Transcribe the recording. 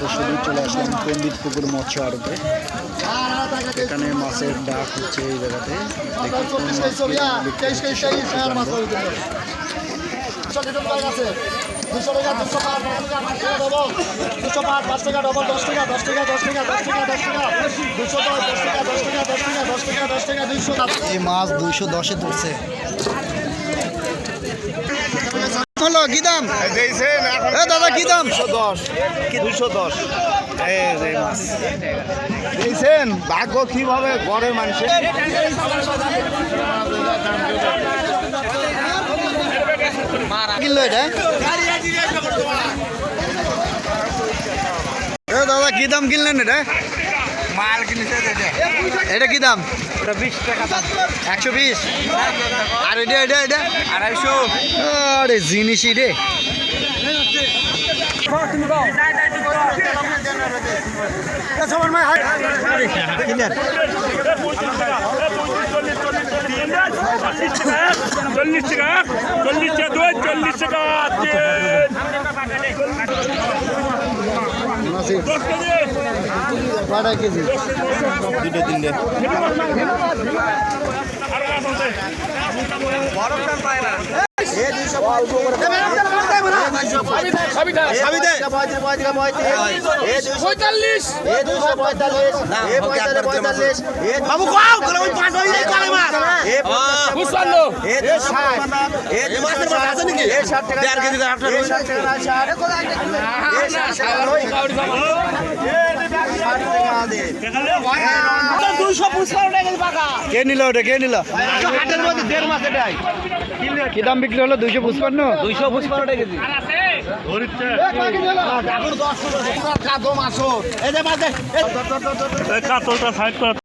দর্শকই চলে আসলাম পণ্ডিত পুকুর মৎস্য আড়তে এখানে মাছের ডাক হচ্ছে এই জায়গাতে। জানব। দুশো টাকা দুশো পাঁচ দুশো পাঁচ পাঁচ টাকা ডবল দশ টাকা দশ টাকা দশ টাকা দশ টাকা দশ টাকা। দুশো দশ দশ টাকা দশ টাকা দশ টাকা দশ টাকা দশ টাকা দুইশো। এই মাছ দুইশো দশে তুলছে। কি দাম? এ দাদা কি দাম? দশ। দুশো। দেখছেন ভাগ্য কীভাবে গড়ে মানুষের। কিনলো এটা? এ দাদা কি দাম কিনলেন এটা? মাল কিনেছে এটা কি দাম? ওটা বিশ টাকা একশো বিশ আর এটা এটা এটা আড়াইশো আরে জিনিসই রে চল্লিশ টাকা চল্লিশ টাকা চল্লিশ টাকা কটা কেজি দুটো তিনটে পঁয়তাল্লিশ। পাকা কে নিল ওটা? কে নিল? কি দাম বিক্রি হলো? দুইশো পঁচপান্ন? দুইশো কেজি। এই কাতলটা সাইড করা।